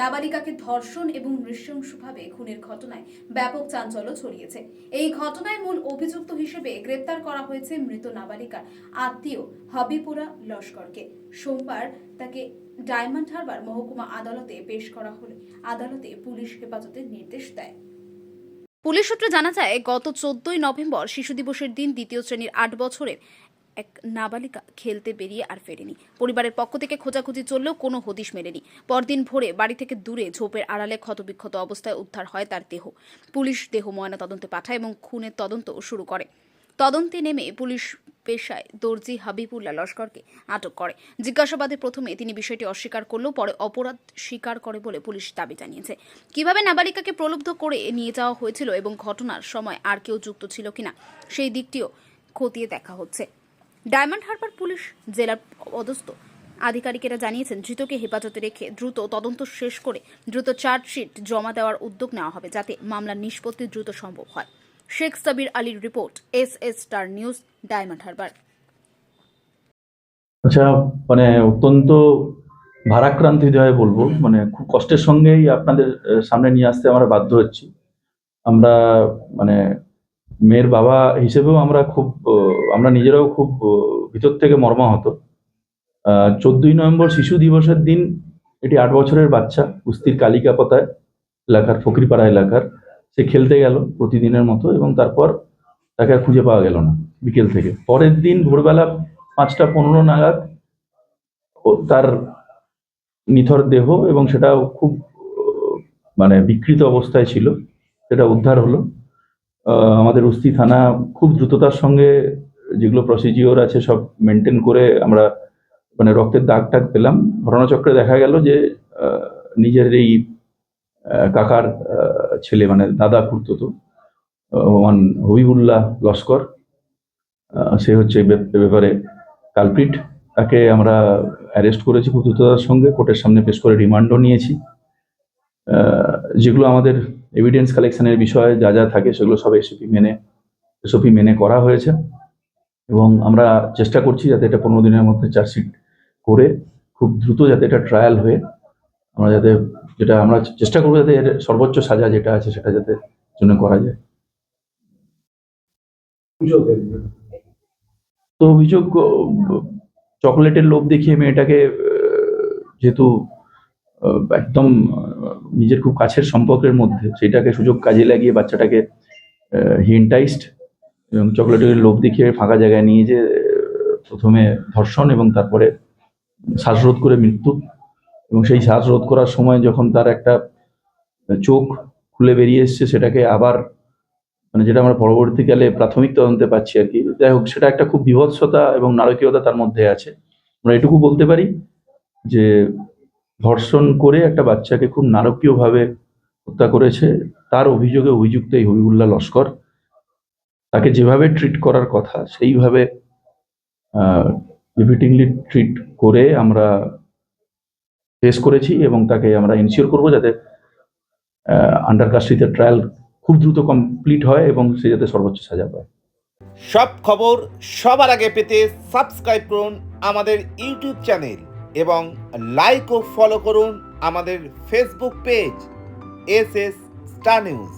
নাবালিকাকে ধর্ষণ এবং নৃশংসভাবে খুনের ঘটনায় ব্যাপক চাঞ্চল্য ছড়িয়েছে। এই ঘটনায় মূল অভিযুক্ত হিসেবে গ্রেপ্তার করা হয়েছে মৃত নাবালিকার আত্মীয় হবিপুরা লস্করকে। সোমবার তাকে ডায়মন্ড হারবার মহকুমা আদালতে পেশ করা হলে আদালতে পুলিশ হেফাজতের নির্দেশ দেয়। পুলিশ সূত্রে জানা যায়, গত চোদ্দই নভেম্বর শিশু দিবসের দিন দ্বিতীয় শ্রেণির আট বছরের এক নাবালিকা খেলতে বেরিয়ে আর ফেরেনি। পরিবারের পক্ষ থেকে খোঁজাখুঁজি চললেও কোনো হদিশ মেলেনি। পরদিন ভোরে বাড়ি থেকে দূরে ঝোপের আড়ালে ক্ষতবিক্ষত অবস্থায় উদ্ধার হয় তার দেহ। পুলিশ দেহ ময়না তদন্তে পাঠায় এবং খুনের তদন্ত শুরু করে। তদন্তে নেমে পুলিশ পেশায় দর্জি হাবিবুল্লাহ লস্করকে আটক করে। জিজ্ঞাসাবাদে প্রথমে তিনি বিষয়টি অস্বীকার করলেও পরে অপরাধ স্বীকার করে বলে পুলিশ দাবি জানিয়েছে। কীভাবে নাবালিকাকে প্রলুব্ধ করে নিয়ে যাওয়া হয়েছিল এবং ঘটনার সময় আর কেউ যুক্ত ছিল কিনা, সেই দিকটিও খতিয়ে দেখা হচ্ছে। ডায়মন্ড হারবার পুলিশ জেলার পদস্থ আধিকারিকেরা জানিয়েছেন, ধৃতকে হেফাজতে রেখে দ্রুত তদন্ত শেষ করে দ্রুত চার্জশিট জমা দেওয়ার উদ্যোগ নেওয়া হবে যাতে মামলার নিষ্পত্তি দ্রুত সম্ভব হয়। শেখ সাবির আলীর report, S S star news, Diamond Harbour. আচ্ছা মানে অত্যন্ত ভারাক্রান্ত হৃদয়ে বলব মানে খুব কষ্টের সঙ্গেই আপনাদের সামনে নিয়ে আসতে আমরা বাধ্য হচ্ছি। আমরা মানে মেয়ের বাবা হিসেবেও আমরা খুব আমরা নিজেরাও খুব ভিতর থেকে মর্মাহত। চোদ্দই নভেম্বর শিশু দিবসের দিন এটি আট বছরের বাচ্চা, কুস্তির কালিকাপতায়, এলাকার ফকরিপাড়া এলাকার। সে খেলতে গেল প্রতিদিনের মতো এবং তারপর তাকে আর খুঁজে পাওয়া গেল না বিকেল থেকে। পরের দিন ভোরবেলা পাঁচটা পনেরো নাগাদ তার নিথর দেহ এবং সেটাও খুব মানে বিকৃত অবস্থায় ছিল। সেটা উদ্ধার হলো। আমাদের উস্তি থানা খুব দ্রুততার সঙ্গে যেগুলো প্রসিজিওর আছে সব মেনটেন করে আমরা মানে রক্তের দাগ টাগ পেলাম। ঘটনাচক্রে দেখা গেল যে নিজের এই কাকার ছেলে মানে দাদা খুঁড়তো ওমান হবিবুল্লাহ লস্কর সে হচ্ছে ব্যাপারে কালপ্রিট তাকে আমরা অ্যারেস্ট করেছি দ্রুততার সঙ্গে, কোর্টের সামনে পেশ করে রিমান্ডও নিয়েছি। যেগুলো আমাদের এভিডেন্স কালেকশনের বিষয়ে যা যা থাকে সেগুলো সব এসওপি মেনে এসওপি মেনে করা হয়েছে। এবং আমরা চেষ্টা করছি যাতে এটা পনেরো দিনের মধ্যে চার্জশিট করে খুব দ্রুত যাতে এটা ট্রায়াল হয়ে। আমরা যাতে যেটা আমরা চেষ্টা করব যাতে এর সর্বোচ্চ সাজা যেটা আছে সেটা যাতে জন্য করা যায়। তো অভিযোগ চকলেটের লোভ দেখিয়ে মেয়েটাকে যেহেতু একদম নিজের খুব কাছের সম্পর্কের মধ্যে সেটাকে সুযোগ কাজে লাগিয়ে বাচ্চাটাকে হিনটাইসড এবং চকলেটের লোভ দেখিয়ে ফাঁকা জায়গায় নিয়ে যে প্রথমে ধর্ষণ এবং তারপরে শ্বাসরোধ করে মৃত্যু। এবং সেই শ্বাসরোধ করার সময় যখন তার একটা চোখ খুলে বেরিয়ে এসছে, সেটাকে আবার মানে যেটা আমরা পরবর্তীকালে প্রাথমিক তদন্তে পাচ্ছি আর কি। যাই হোক, সেটা একটা খুব বিভৎসতা এবং নারকীয়তা তার মধ্যে আছে। আমরা এটুকু বলতে পারি যে, ধর্ষণ করে একটা বাচ্চাকে খুব নারকীয়ভাবে হত্যা করেছে, তার অভিযোগে অভিযুক্ত এই হবিবুল্লাহ লস্কর। তাকে যেভাবে ট্রিট করার কথা, সেইভাবে রিপিটিংলি ট্রিট করে আমরা ফেস করেছি এবং তাকে আমরা ইনশিওর করব যাতে আন্ডার কাস্টডিতে ট্রায়াল খুব দ্রুত কমপ্লিট হয় এবং সে যাতে সর্বোচ্চ সাজা পায়। সব খবর সবার আগে পেতে সাবস্ক্রাইব করুন আমাদের ইউটিউব চ্যানেল এবং লাইক ও ফলো করুন আমাদের Facebook page S S star news